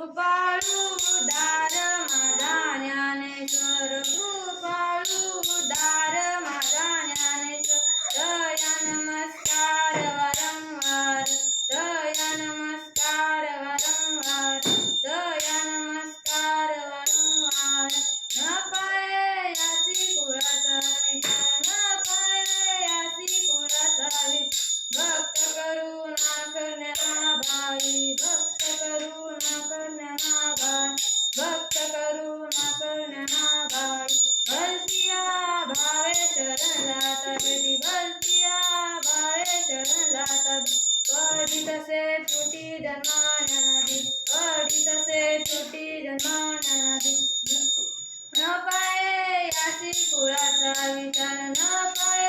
કૃપાળુ દા भाई भक्त करुण कर्ण ना भाई भलतिया भावे शरण लाता बेटी भलतिया भावे शरण न पाए यासी कुला सा विचार न पाए